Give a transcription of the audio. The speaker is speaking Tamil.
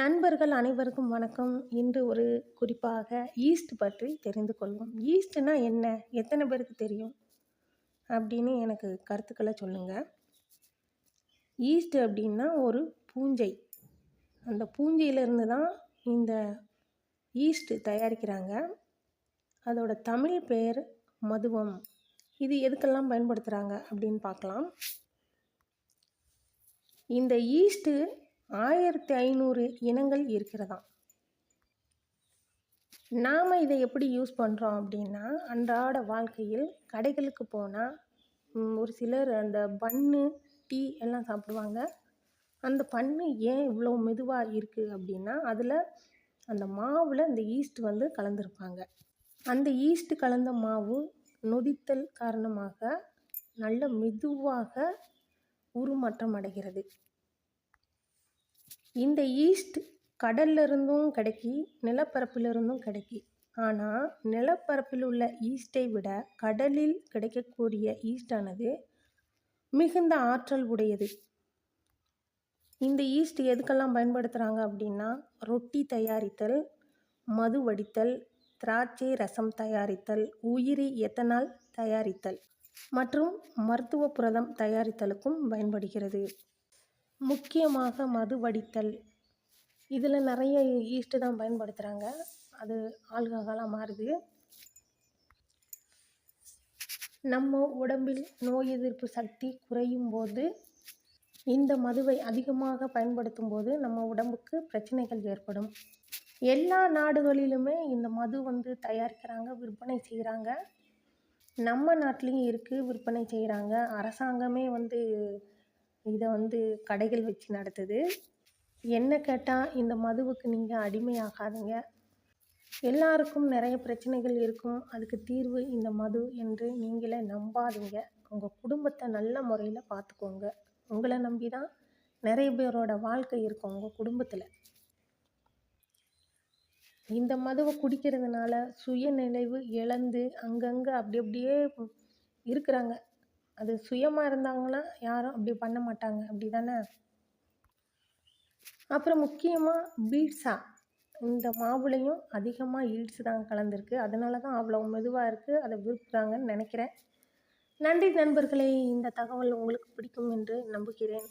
நண்பர்கள் அனைவருக்கும் வணக்கம். இன்று ஒரு குறிப்பாக ஈஸ்ட் பற்றி தெரிந்து கொள்வோம். ஈஸ்ட்னா என்ன? எத்தனை பேருக்கு தெரியும்? அப்படின்னு எனக்கு கருத்துக்களை சொல்லுங்கள் ஈஸ்ட் அப்படின்னா ஒரு பூஞ்சை. அந்த பூஞ்சையிலேருந்து தான் இந்த ஈஸ்ட் தயாரிக்கிறாங்க. அதோட தமிழ் பெயர் மதுவம். இது எதுக்கெல்லாம் பயன்படுத்துகிறாங்க அப்படின்னு பார்க்கலாம். இந்த ஈஸ்ட்டு ஆயிரத்தி ஐநூறு இனங்கள் இருக்கிறதாம். நாம் இதை எப்படி யூஸ் பண்ணுறோம் அப்படின்னா அன்றாட வாழ்க்கையில் கடைகளுக்கு போனால் ஒரு சிலர் அந்த பன்னு டீ எல்லாம் சாப்பிடுவாங்க. அந்த பண்ணு ஏன் இவ்வளோ மெதுவாக இருக்குது அப்படின்னா அதில் அந்த மாவில் இந்த ஈஸ்ட் வந்து கலந்துருப்பாங்க. அந்த ஈஸ்ட் கலந்த மாவு நொதித்தல் காரணமாக நல்ல மெதுவாக உருமாற்றம் அடைகிறது. இந்த ஈஸ்ட் கடல்ல இருந்தும் கிடைக்கி நிலப்பரப்பில் இருந்தும் கிடைக்கி. ஆனால் நிலப்பரப்பில் உள்ள ஈஸ்ட்டை விட கடலில் கிடைக்கக்கூடிய ஈஸ்டானது மிகுந்த ஆற்றல் உடையது. இந்த ஈஸ்ட் எதுக்கெல்லாம் பயன்படுத்துகிறாங்க அப்படின்னா ரொட்டி தயாரித்தல் மது வடித்தல் திராட்சை ரசம் தயாரித்தல் உயிரி எத்தனால் தயாரித்தல் மற்றும் மருத்துவ புரதம் தயாரித்தலுக்கும் பயன்படுகிறது. முக்கியமாக மது வடித்தல். இதில் நிறைய ஈஸ்ட்டு தான் பயன்படுத்துகிறாங்க அது ஆல்கஹாலாக மாறுது. நம்ம உடம்பில் நோய் எதிர்ப்பு சக்தி குறையும் போது இந்த மதுவை அதிகமாக பயன்படுத்தும் போது நம்ம உடம்புக்கு பிரச்சனைகள் ஏற்படும். எல்லா நாடுகளிலுமே இந்த மது வந்து தயாரிக்கிறாங்க விற்பனை செய்கிறாங்க நம்ம நாட்டிலையும் இருக்குது விற்பனை செய்கிறாங்க அரசாங்கமே வந்து இதை வந்து கடைகள் வச்சு நடத்துது. என்ன கேட்டால் இந்த மதுவுக்கு நீங்கள் அடிமையாகாதுங்க. எல்லாருக்கும் நிறைய பிரச்சனைகள் இருக்கும். அதுக்கு தீர்வு இந்த மது என்று நீங்களே நம்பாதீங்க. உங்கள் குடும்பத்தை நல்ல முறையில் பார்த்துக்கோங்க உங்களை நம்பி தான் நிறைய பேரோட வாழ்க்கை இருக்கும் உங்கள் குடும்பத்தில். இந்த மதுவை குடிக்கிறதுனால சுயநினைவு இழந்து அங்கங்கே அப்படி அப்படியே இருக்கிறாங்க. அது சுயமாக இருந்தாங்கன்னா யாரும் அப்படி பண்ண மாட்டாங்க. அப்படி தானே அப்புறம் முக்கியமாக பீட்ஸா இந்த மாவுலையும் அதிகமாக ஈல்ஸ் தான் கலந்துருக்கு. அதனால தான் அவ்வளோ மெதுவாக இருக்குது அதை விரும்புகிறாங்கன்னு நினைக்கிறேன். நன்றி நண்பர்களே. இந்த தகவல் உங்களுக்கு பிடிக்கும் என்று நம்புகிறேன்.